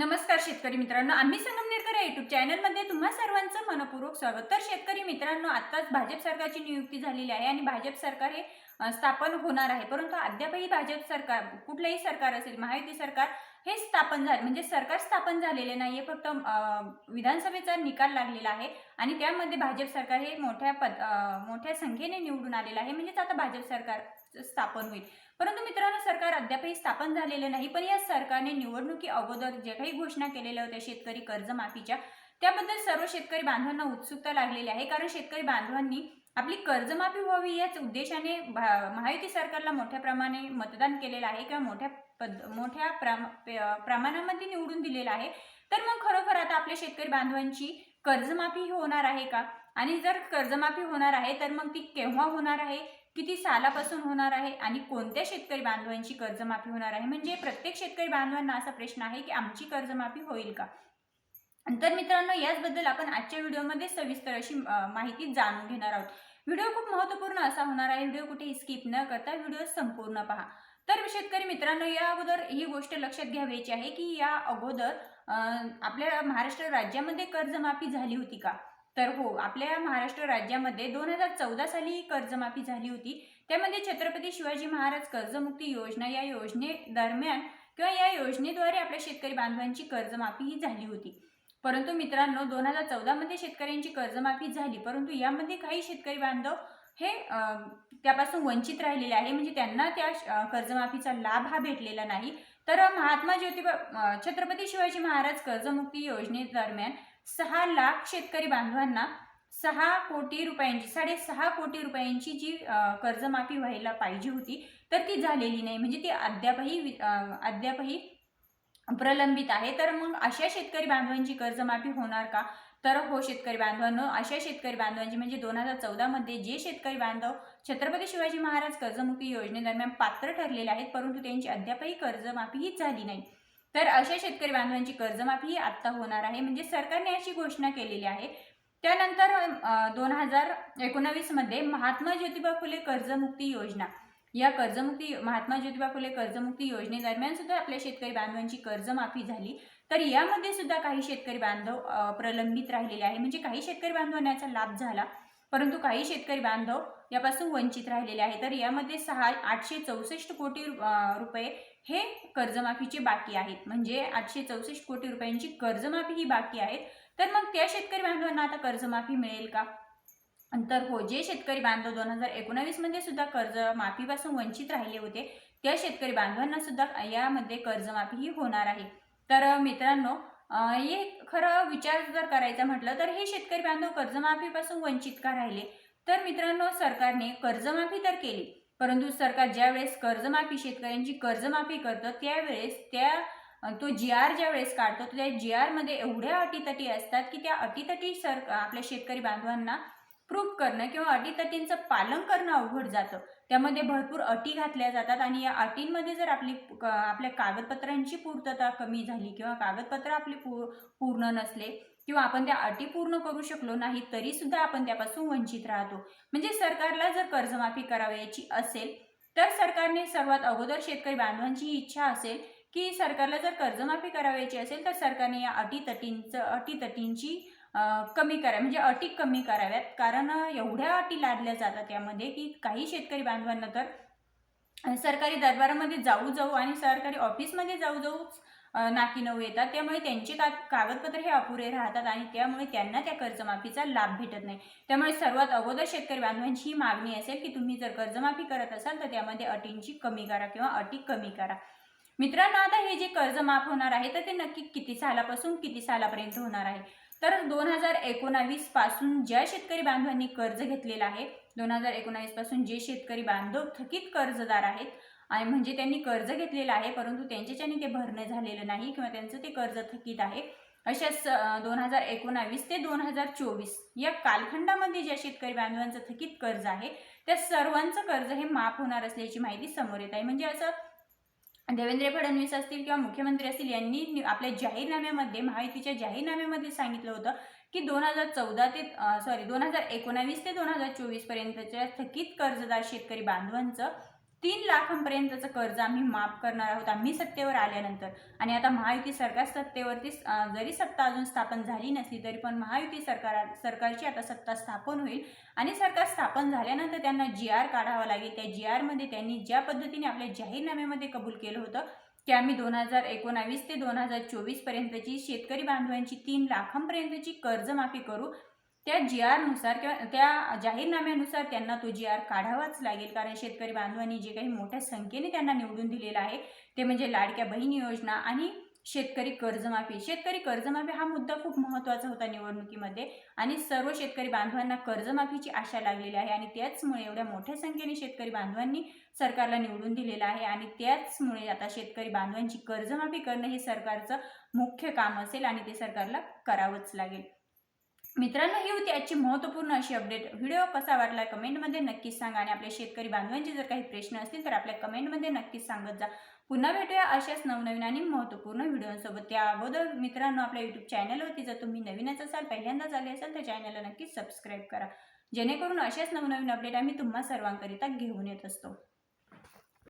नमस्कार शेतकरी मित्रांनो आम्ही संगमनेरकर या युट्यूब चॅनलमध्ये तुम्हा सर्वांचं मनपूर्वक स्वागत. तर शेतकरी मित्रांनो आत्ताच भाजप सरकारची नियुक्ती झालेली आहे आणि भाजप सरकार हे स्थापन होणार आहे. परंतु अद्यापही भाजप सरकार कुठलंही सरकार असेल महायुती सरकार हे स्थापन झाले म्हणजे सरकार स्थापन झालेले नाहीये फक्त विधानसभेचा निकाल लागलेला आहे आणि त्यामध्ये भाजप सरकार हे मोठ्या पद मोठ्या संख्येने निवडून आलेलं आहे. म्हणजेच आता भाजप सरकार स्थापन होईल. परंतु मित्रांनो सरकार अद्यापही स्थापन झालेलं नाही पण या सरकारने निवडणुकी अगोदर जे काही घोषणा केलेल्या होत्या शेतकरी कर्जमाफीच्या त्याबद्दल सर्व शेतकरी बांधवांना उत्सुकता लागलेली आहे. कारण शेतकरी बांधवांनी आपली कर्जमाफी व्हावी याच उद्देशाने भा- महायुती सरकारला मोठ्या प्रमाणे मतदान केलेलं आहे किंवा मोठ्या पद मोठ्या प्रमाणामध्ये निवडून दिलेलं आहे. तर मग खरोखर आता आपल्या शेतकरी बांधवांची कर्जमाफी होणार आहे का? आणि जर कर्जमाफी होणार आहे तर मग ती केव्हा होणार आहे? किती सालापासून होणार आहे आणि कोणत्या शेतकरी बांधवांची कर्जमाफी होणार आहे? म्हणजे प्रत्येक शेतकरी बांधवांना असा प्रश्न आहे की आमची कर्जमाफी होईल का? तर मित्रांनो याचबद्दल आपण आजच्या व्हिडिओमध्ये सविस्तर अशी माहिती जाणून घेणार आहोत. व्हिडिओ खूप महत्त्वपूर्ण असा होणार आहे. व्हिडिओ कुठेही स्किप न करता व्हिडिओ संपूर्ण पहा. तर शेतकरी मित्रांनो या अगोदर ही गोष्ट लक्षात घ्यावायची आहे की या अगोदर आपल्या महाराष्ट्र राज्यामध्ये कर्जमाफी झाली होती का? तर हो आपल्या महाराष्ट्र राज्यामध्ये दोन हजार चौदा साली कर्जमाफी झाली होती. त्यामध्ये छत्रपती शिवाजी महाराज कर्जमुक्ती योजना या योजनेदरम्यान किंवा या योजनेद्वारे आपल्या शेतकरी बांधवांची कर्जमाफी ही झाली होती. परंतु मित्रांनो दोन हजार चौदामध्ये शेतकऱ्यांची कर्जमाफी झाली. परंतु यामध्ये काही शेतकरी बांधव हे त्यापासून वंचित राहिलेले आहे. म्हणजे त्यांना त्या कर्जमाफीचा लाभ हा भेटलेला नाही. तर महात्मा ज्योतिबा छत्रपती शिवाजी महाराज कर्जमुक्ती योजनेदरम्यान सहा लाख शेतकरी बांधवांना सहा कोटी रुपयांची साडेसहा कोटी रुपयांची जी कर्जमाफी व्हायला पाहिजे होती तर ती झालेली नाही. म्हणजे ती अद्यापही वि- अद्यापही प्रलंबित आहे. तर मग अशा शेतकरी बांधवांची कर्जमाफी होणार का? तर हो शेतकरी बांधवांनो अशा शेतकरी बांधवांची म्हणजे दोन हजार चौदामध्ये जे शेतकरी बांधव छत्रपती शिवाजी महाराज कर्जमुक्ती योजनेदरम्यान पात्र ठरलेले आहेत परंतु त्यांची अद्यापही कर्जमाफीही झाली नाही. तर अशा शेतकरी बांधवांची कर्जमाफी ही आत्ता होणार आहे. म्हणजे सरकारने अशी घोषणा केलेली आहे. त्यानंतर दोन हजार एकोणावीसमध्ये महात्मा ज्योतिबा फुले कर्जमुक्ती योजना. या कर्जमुक्ती महात्मा ज्योतिबा फुले कर्जमुक्ती योजनेदरम्यान सुद्धा आपल्या शेतकरी बांधवांची कर्जमाफी झाली. तर यामध्ये सुद्धा काही शेतकरी बांधव प्रलंबित राहिलेले आहे म्हणजे काही शेतकरी बांधवांना याचा लाभ झाला. परंतु काही शेतकरी बांधव यापासून वंचित राहिलेले आहे तर यामध्ये सहा आठशे चौसष्ट कोटी रुपये हे कर्जमाफीचे बाकी आहेत. म्हणजे आठशे चौसष्ट कोटी रुपयांची कर्जमाफी ही बाकी आहे तर मग त्या शेतकरी बांधवांना आता कर्जमाफी मिळेल का? तर हो जे शेतकरी बांधव दोन हजार एकोणावीसमध्ये सुद्धा कर्जमाफीपासून वंचित राहिले होते त्या शेतकरी बांधवांना सुद्धा यामध्ये कर्जमाफी ही होणार आहे. तर मित्रांनो हे खरं विचार जर करायचा म्हटलं तर हे शेतकरी बांधव कर्जमाफीपासून वंचित का राहिले? तर मित्रांनो सरकारने कर्जमाफी तर केली परंतु सरकार ज्यावेळेस कर्जमाफी शेतकऱ्यांची कर्जमाफी करतं त्यावेळेस त्या तो जी आर ज्या वेळेस काढतो त्या जी आरमध्ये एवढ्या अटीतटी असतात की त्या अटीतटी सर आपल्या शेतकरी बांधवांना प्रूफ करणं किंवा अटीतटींचं पालन करणं अवघड जातं. त्यामध्ये भरपूर अटी घातल्या जातात आणि या अटींमध्ये जर आपली आपल्या कागदपत्रांची पूर्तता कमी झाली किंवा कागदपत्र आपली पू पूर्ण नसले किंवा आपण त्या अटी पूर्ण करू शकलो नाही तरी सुद्धा आपण त्यापासून वंचित राहतो. म्हणजे सरकारला जर कर्जमाफी करावयाची असेल तर सरकारने सर्वात अगोदर शेतकरी बांधवांची इच्छा असेल की सरकारला जर कर्जमाफी करावयाची असेल तर सरकारने या अटीतटींचं अटीतटींची कमी कराव्या म्हणजे अटी कमी कराव्यात. कारण एवढ्या अटी लादल्या जातात यामध्ये की काही शेतकरी बांधवांना तर सरकारी दरबारामध्ये जाऊ जाऊ आणि सरकारी ऑफिसमध्ये जाऊ जाऊ नाकी नऊ येतात. त्यामुळे त्यांचे का कागदपत्र हे अपुरे राहतात आणि त्यामुळे त्यांना त्या कर्जमाफीचा लाभ भेटत नाही. त्यामुळे सर्वात अगोदर शेतकरी बांधवांची ही मागणी असेल की तुम्ही जर कर्जमाफी करत असाल तर त्यामध्ये अटींची कमी करा किंवा अटी कमी करा. मित्रांनो आता हे जे कर्ज माफ होणार आहे तर ते नक्की किती सालापासून किती सालापर्यंत होणार आहे? तर दोन हजार एकोणावीसपासून ज्या शेतकरी बांधवांनी कर्ज घेतलेलं आहे दोन हजार एकोणावीसपासून जे शेतकरी बांधव थकीत कर्जदार आहेत आणि म्हणजे त्यांनी कर्ज घेतलेलं आहे परंतु त्यांच्याच्याने ते भरणं झालेलं नाही किंवा त्यांचं ते कर्ज थकीत आहे अशा स दोन हजार एकोणावीस ते दोन हजार चोवीस या कालखंडामध्ये ज्या शेतकरी बांधवांचं थकीत कर्ज आहे त्या सर्वांचं कर्ज हे माफ होणार असल्याची माहिती समोर येत आहे. म्हणजे असं देवेंद्र फडणवीस असतील किंवा मुख्यमंत्री असतील यांनी आपल्या जाहीरनाम्यामध्ये महायुतीच्या जाहीरनाम्यामध्ये सांगितलं होतं की दोन हजार चौदा ते सॉरी दोन हजार एकोणावीस ते दोन हजार चोवीस पर्यंतच्या थकीत कर्जदार शेतकरी बांधवांचं तीन लाखांपर्यंतचं कर्ज आम्ही माफ करणार आहोत. आम्ही सत्तेवर आल्यानंतर. आणि आता महायुती सरकार सत्तेवरती जरी सत्ता अजून स्थापन झाली नसली तरी पण महायुती सरकार सरकारची आता सत्ता स्थापन होईल. आणि सरकार स्थापन झाल्यानंतर त्यांना जी आर काढावा लागेल. त्या जी आरमध्ये त्यांनी ज्या पद्धतीने आपल्या जाहीरनाम्यामध्ये कबूल केलं होतं की आम्ही दोन हजार एकोणावीस ते दोन हजार चोवीसपर्यंतची शेतकरी बांधवांची तीन लाखांपर्यंतची कर्जमाफी करू. त्या जी आरनुसार किंवा त्या जाहीरनाम्यानुसार त्यांना तो जी आर काढावाच लागेल. कारण शेतकरी बांधवांनी जे काही मोठ्या संख्येने त्यांना निवडून दिलेलं आहे ते म्हणजे लाडक्या बहीण योजना आणि शेतकरी कर्जमाफी. शेतकरी कर्जमाफी हा मुद्दा खूप महत्त्वाचा होता निवडणुकीमध्ये आणि सर्व शेतकरी बांधवांना कर्जमाफीची आशा लागलेली आहे आणि त्याचमुळे एवढ्या मोठ्या संख्येने शेतकरी बांधवांनी सरकारला निवडून दिलेलं आहे आणि त्याचमुळे आता शेतकरी बांधवांची कर्जमाफी करणं हे सरकारचं मुख्य काम असेल आणि ते सरकारला करावंच लागेल. मित्रांनो ही होती आजची महत्त्वपूर्ण अशी अपडेट व्हिडिओ कसा वाटला कमेंटमध्ये नक्कीच सांगा आणि आपल्या शेतकरी बांधवांचे जर काही प्रश्न असतील तर आपल्या कमेंटमध्ये नक्कीच सांगत जा. पुन्हा भेटूया अशाच नवनवीन आणि महत्त्वपूर्ण व्हिडिओसोबत. त्या अगोदर मित्रांनो आपल्या यूट्यूब चॅनलवरती जर तुम्ही नवीनच असाल पहिल्यांदाच आले असाल तर चॅनलला नक्कीच सबस्क्राईब करा. जेणेकरून अशाच नवनवीन अपडेट आम्ही तुम्हा सर्वांकरिता घेऊन येत असतो.